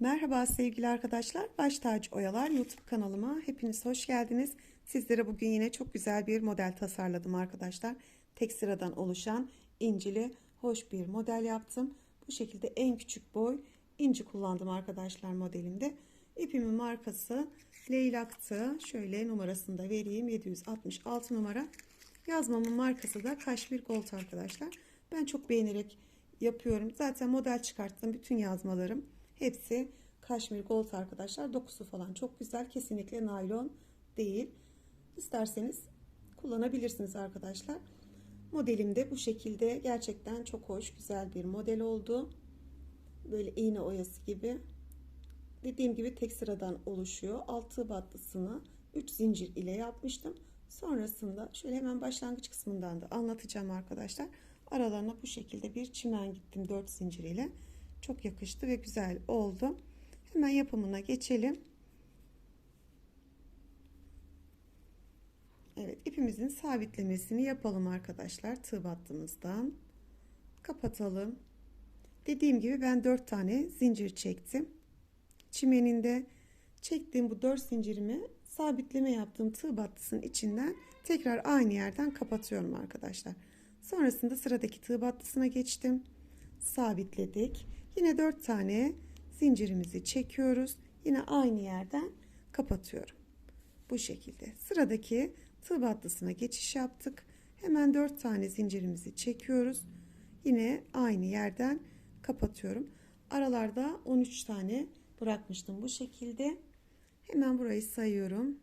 Merhaba sevgili arkadaşlar. Baş Tacı Oyalar YouTube kanalıma hepiniz hoş geldiniz. Sizlere bugün yine çok güzel bir model tasarladım arkadaşlar. Tek sıradan oluşan incili hoş bir model yaptım. Bu şekilde en küçük boy inci kullandım arkadaşlar modelimde. İpimin markası Leylak'tı. Şöyle numarasını da vereyim. 766 numara. Yazmamın markası da Kaşmir Gold arkadaşlar. Ben çok beğenerek yapıyorum. Zaten model çıkarttığım bütün yazmalarım hepsi Kaşmir Gold arkadaşlar. Dokusu falan çok güzel. Kesinlikle naylon değil. İsterseniz kullanabilirsiniz arkadaşlar. Modelim de bu şekilde gerçekten çok hoş, güzel bir model oldu. Böyle iğne oyası gibi. Dediğim gibi tek sıradan oluşuyor. Altı battısını 3 zincir ile yapmıştım. Sonrasında şöyle hemen başlangıç kısmından da anlatacağım arkadaşlar. Aralarına bu şekilde bir çimen gittim 4 zincir ile. Çok yakıştı ve güzel oldu. Hemen yapımına geçelim. Evet ipimizin sabitlemesini yapalım arkadaşlar. Tığ battığımızdan. Kapatalım. Dediğim gibi ben 4 tane zincir çektim. Çimeninde çektiğim bu 4 zincirimi sabitleme yaptığım tığ battısının içinden tekrar aynı yerden kapatıyorum arkadaşlar. Sonrasında sıradaki tığ battısına geçtim. Sabitledik. Yine 4 tane zincirimizi çekiyoruz. Yine aynı yerden kapatıyorum. Bu şekilde. Sıradaki tığ battısına geçiş yaptık. Hemen 4 tane zincirimizi çekiyoruz. Yine aynı yerden kapatıyorum. Aralarda 13 tane bırakmıştım bu şekilde. Hemen burayı sayıyorum.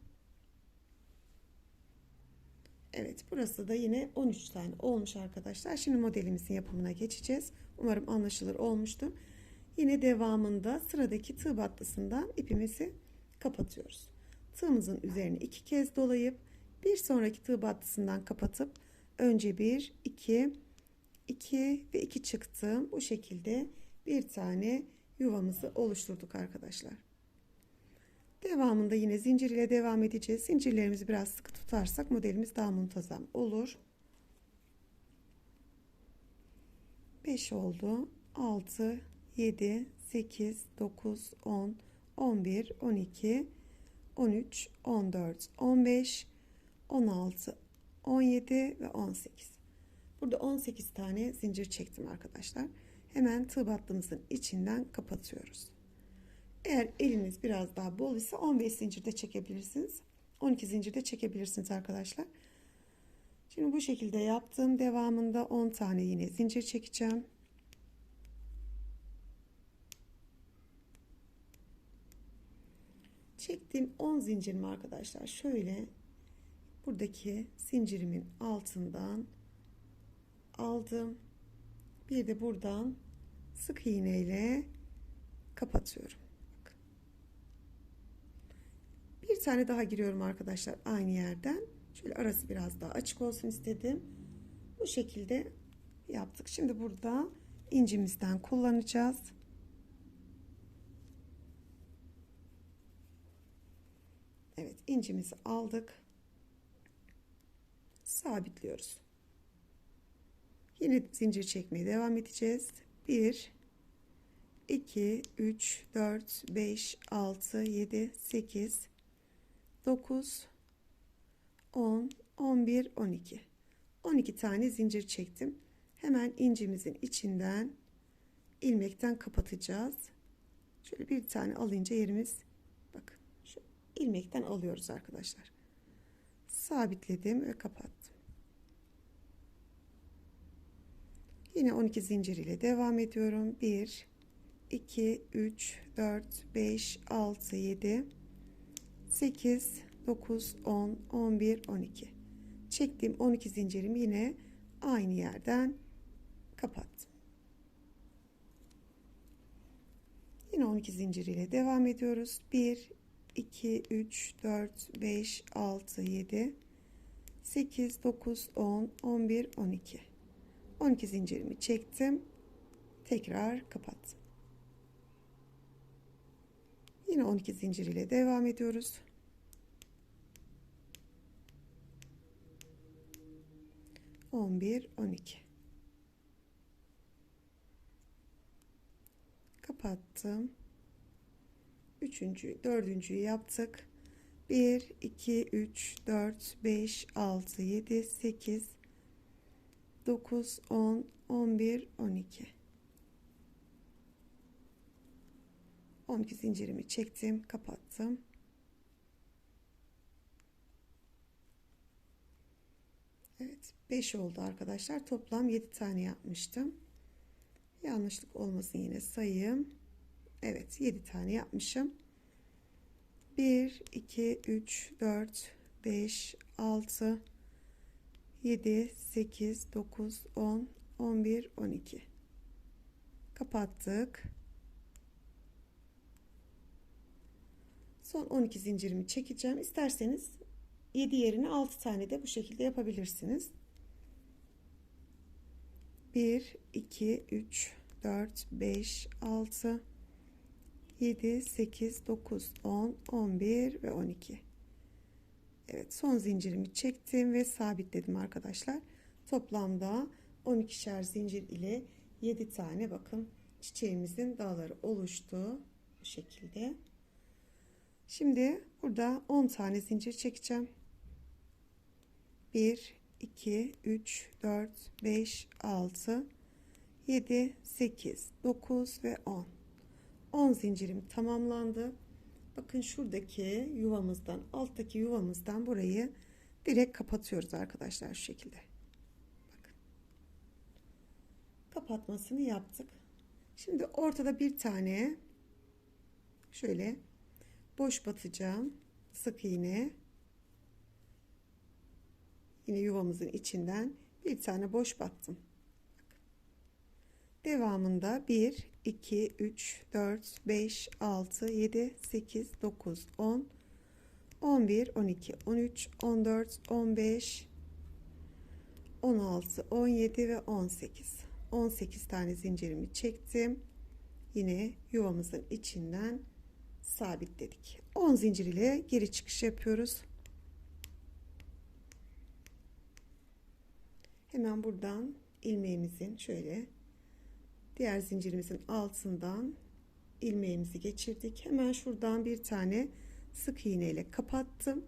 Evet burası da yine 13 tane olmuş arkadaşlar. Şimdi modelimizin yapımına geçeceğiz. Umarım anlaşılır olmuştur. Yine devamında sıradaki tığ battısından ipimizi kapatıyoruz. Tığımızın üzerine iki kez dolayıp bir sonraki tığ battısından kapatıp önce bir, iki, iki ve iki çıktım. Bu şekilde bir tane yuvamızı oluşturduk arkadaşlar. Devamında yine zincir ile devam edeceğiz. Zincirlerimizi biraz sıkı tutarsak modelimiz daha muntazam olur. 5 oldu. 6, 7, 8, 9, 10, 11, 12, 13, 14, 15, 16, 17 ve 18. Burada 18 tane zincir çektim arkadaşlar. Hemen tığ battığımızın içinden kapatıyoruz. Eğer eliniz biraz daha bol ise 15 zincir de çekebilirsiniz. 12 zincir de çekebilirsiniz arkadaşlar. Şimdi bu şekilde yaptım. Devamında 10 tane yine zincir çekeceğim. Çektiğim 10 zincirimi arkadaşlar şöyle buradaki zincirimin altından aldım. Bir de buradan sık iğne ile kapatıyorum. Bir tane daha giriyorum arkadaşlar aynı yerden. Şöyle arası biraz daha açık olsun istedim. Bu şekilde yaptık. Şimdi burada incimizden kullanacağız. Evet incimizi aldık. Sabitliyoruz. Yine zincir çekmeye devam edeceğiz. 1 2 3 4 5 6 7 8 9 10 11 12 12 tane zincir çektim. Hemen incimizin içinden ilmekten kapatacağız. Şöyle bir tane alınca yerimiz bakın şu ilmekten alıyoruz arkadaşlar. Sabitledim ve kapattım. Yine 12 zincir ile devam ediyorum. 1 2 3 4 5 6 7 8 9 10 11 12 çektiğim 12 zincirimi yine aynı yerden kapattım. Yine 12 zincir ile devam ediyoruz. 1 2 3 4 5 6 7 8 9 10 11 12 12 zincirimi çektim. Tekrar kapattım. Yine 12 zincir ile devam ediyoruz. 11 12 kapattım Üçüncü, dördüncüyü yaptık. 1, 2, 3, 4, 5, 6, 7, 8, 9, 10, 11, 12. 12 zincirimi çektim, kapattım. Evet, 5 oldu arkadaşlar. Toplam 7 tane yapmıştım. Yanlışlık olmasın yine sayayım. Evet, 7 tane yapmışım. 1 2 3 4 5 6 7 8 9 10 11 12 kapattık son 12 zincirimi çekeceğim isterseniz 7 yerine 6 tane de bu şekilde yapabilirsiniz 1 2 3 4 5 6 7, 8, 9, 10, 11 ve 12. Evet son zincirimi çektim ve sabitledim arkadaşlar. Toplamda 12'şer zincir ile 7 tane bakın çiçeğimizin dağları oluştu. Bu şekilde. Şimdi burada 10 tane zincir çekeceğim. 1, 2, 3, 4, 5, 6, 7, 8, 9 ve 10. 10 zincirim tamamlandı. Bakın şuradaki yuvamızdan alttaki yuvamızdan burayı direkt kapatıyoruz arkadaşlar şu şekilde. Bakın. Kapatmasını yaptık. Şimdi ortada bir tane şöyle boş batacağım. Sık iğne. Yine yuvamızın içinden bir tane boş battım. Devamında 1, 2, 3, 4, 5, 6, 7, 8, 9, 10, 11, 12, 13, 14, 15, 16, 17 ve 18. 18 tane zincirimi çektim. Yine yuvamızın içinden sabitledik. 10 zincir ile geri çıkış yapıyoruz. Hemen buradan ilmeğimizin şöyle diğer zincirimizin altından ilmeğimizi geçirdik. Hemen şuradan bir tane sık iğne ile kapattım.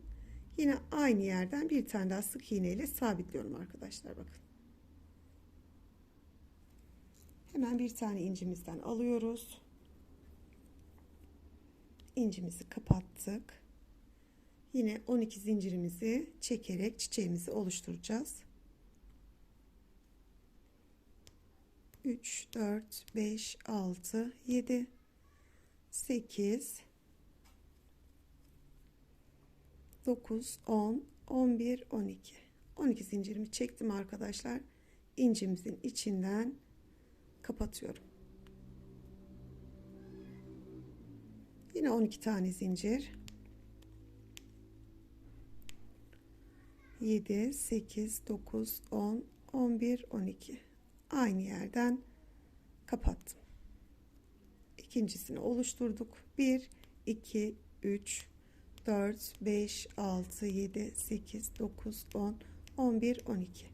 Yine aynı yerden bir tane daha sık iğne ile sabitliyorum arkadaşlar bakın. Hemen bir tane incimizden alıyoruz. İncimizi kapattık. Yine 12 zincirimizi çekerek çiçeğimizi oluşturacağız. 3, 4, 5, 6, 7, 8, 9, 10, 11, 12. 12 zincirimi çektim arkadaşlar. İncimizin içinden kapatıyorum. Yine 12 tane zincir. 7, 8, 9, 10, 11, 12 aynı yerden kapattım. İkincisini oluşturduk. 1 2 3 4 5 6 7 8 9 10 11 12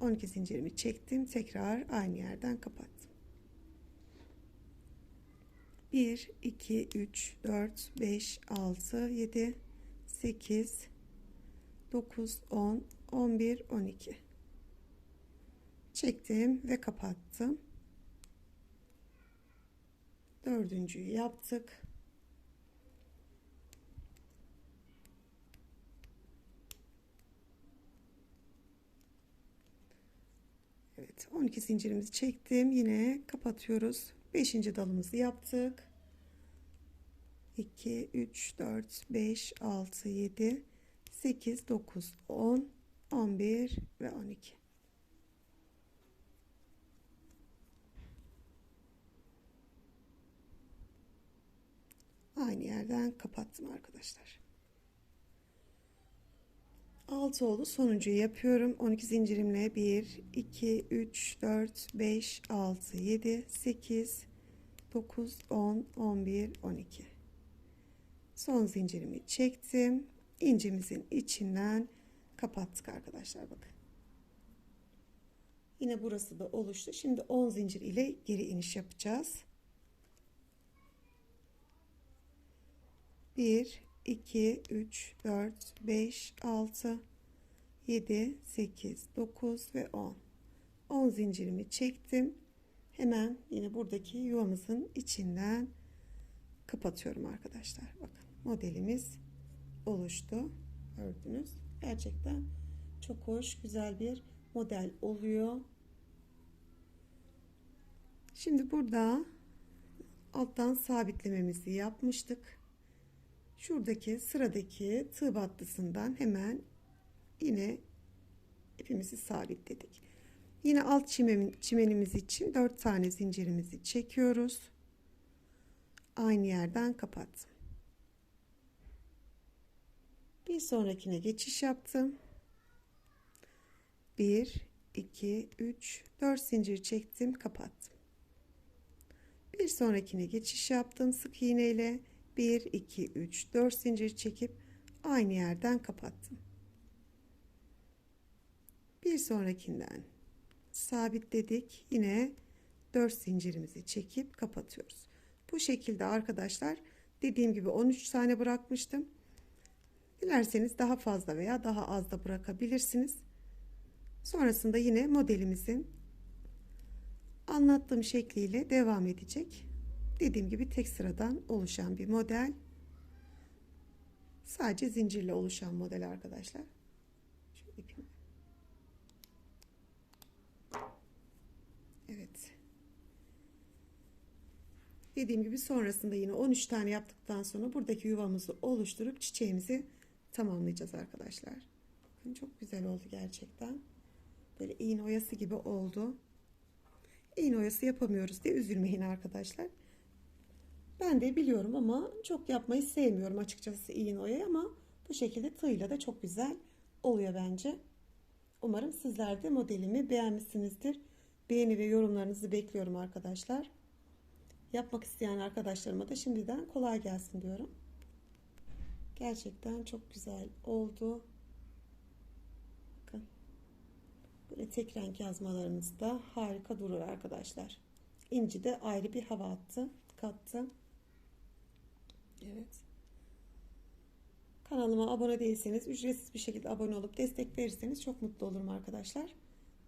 12 zincirimi çektim. Tekrar aynı yerden kapattım. 1 2 3 4 5 6 7 8 9 10 11 12 çektim ve kapattım. Dördüncüyü yaptık. Evet 12 zincirimizi çektim. Yine kapatıyoruz. 5. dalımızı yaptık. 2, 3, 4, 5, 6, 7, 8, 9, 10, 11 ve 12. aynı yerden kapattım arkadaşlar. 6 oldu. Sonuncuyu yapıyorum. 12 zincirimle 1, 2, 3, 4, 5, 6, 7, 8, 9, 10, 11, 12. Son zincirimi çektim. İncimizin içinden kapattık arkadaşlar bakın. Yine burası da oluştu. Şimdi 10 zincir ile geri iniş yapacağız. 1 2 3 4 5 6 7 8 9 ve 10 10 zincirimi çektim. Hemen yine buradaki yuvamızın içinden kapatıyorum arkadaşlar. Bakın modelimiz oluştu. Gördünüz. Gerçekten çok hoş güzel bir model oluyor. Şimdi burada alttan sabitlememizi yapmıştık şuradaki sıradaki tığ battısından hemen yine ipimizi sabitledik. Yine alt çimen, çimenimiz için 4 tane zincirimizi çekiyoruz. Aynı yerden kapattım. Bir sonrakine geçiş yaptım. 1 2 3 4 zincir çektim kapattım. Bir sonrakine geçiş yaptım sık iğne ile 1 2 3 4 zincir çekip aynı yerden kapattım. Bir sonrakinden sabitledik. Yine 4 zincirimizi çekip kapatıyoruz. Bu şekilde arkadaşlar dediğim gibi 13 tane bırakmıştım. Dilerseniz daha fazla veya daha az da bırakabilirsiniz. Sonrasında yine modelimizin anlattığım şekliyle devam edecek dediğim gibi tek sıradan oluşan bir model. Sadece zincirle oluşan model arkadaşlar. Şu evet. Dediğim gibi sonrasında yine 13 tane yaptıktan sonra buradaki yuvamızı oluşturup çiçeğimizi tamamlayacağız arkadaşlar. Çok güzel oldu gerçekten. Böyle iğne oyası gibi oldu. İğne oyası yapamıyoruz diye üzülmeyin arkadaşlar ben de biliyorum ama çok yapmayı sevmiyorum açıkçası iğne oyayı ama bu şekilde tığla da çok güzel oluyor bence. Umarım sizler de modelimi beğenmişsinizdir. Beğeni ve yorumlarınızı bekliyorum arkadaşlar. Yapmak isteyen arkadaşlarıma da şimdiden kolay gelsin diyorum. Gerçekten çok güzel oldu. Bakın. Böyle tek renk yazmalarınız da harika durur arkadaşlar. İnci de ayrı bir hava attı, kattı. Evet. Kanalıma abone değilseniz ücretsiz bir şekilde abone olup destek verirseniz çok mutlu olurum arkadaşlar.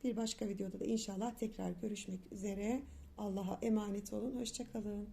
Bir başka videoda da inşallah tekrar görüşmek üzere. Allah'a emanet olun. Hoşçakalın.